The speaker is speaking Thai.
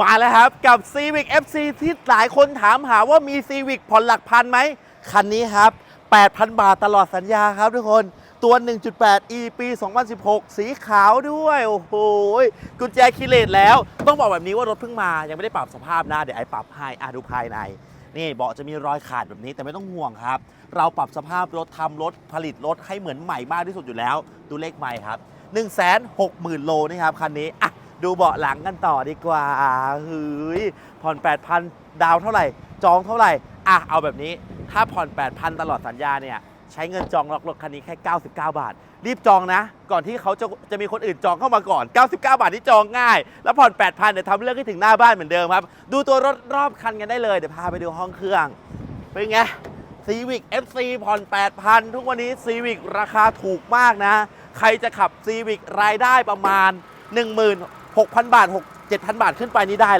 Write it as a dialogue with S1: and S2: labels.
S1: มาแล้วครับกับ Civic FC ที่หลายคนถามหาว่ามี Civic ผ่อนหลักพันไหม คันนี้ครับ 8,000 บาทตลอดสัญญาครับทุกคน ตัว 1.8 e ปี 2016 สีขาวด้วย โอ้โห กุญแจคีเลตแล้ว ต้องบอกแบบนี้ว่ารถเพิ่งมา ยังไม่ได้ปรับสภาพนะ เดี๋ยวไอ้ปรับให้อะดูภายใน นี่เบาะจะมีรอยขาดแบบนี้แต่ไม่ต้องห่วงครับ เราปรับสภาพรถทำรถผลิตรถให้เหมือนใหม่มากที่สุดอยู่แล้ว ดูเลขใหม่ครับ1 6 0 0 0 0 โลนี่ครับคันนี้อะ ดูเบาะหลังกันต่อดีกว่าเฮ้ยผ่อน 8,000 ดาวเท่าไหร่ จองเท่าไหร่ อะ เอาแบบนี้ ถ้าผ่อน 8,000 ตลอดสัญญาเนี่ย ใช้เงินจองล็อกรถคันนี้แค่ 99 บาท รีบจองนะ ก่อนที่เขาจะจะมีคนอื่นจองเข้ามาก่อน 99 บาทที่จองง่าย แล้วผ่อน 8,000เนี่ยวทำเรื่องให้ถึงหน้าบ้านเหมือนเดิมครับ ดูตัวรถรอบคันกันได้เลย เดี๋ยวพาไปดูห้องเครื่อง เป็นไง Civic FC ผ่อน 8,000 ทุกวันนี้ Civic ราคาถูกมากนะ ใครจะขับ Civic รายได้ประมาณ 6,000 บาท 6 7,000 บาทขึ้นไปนี้ได้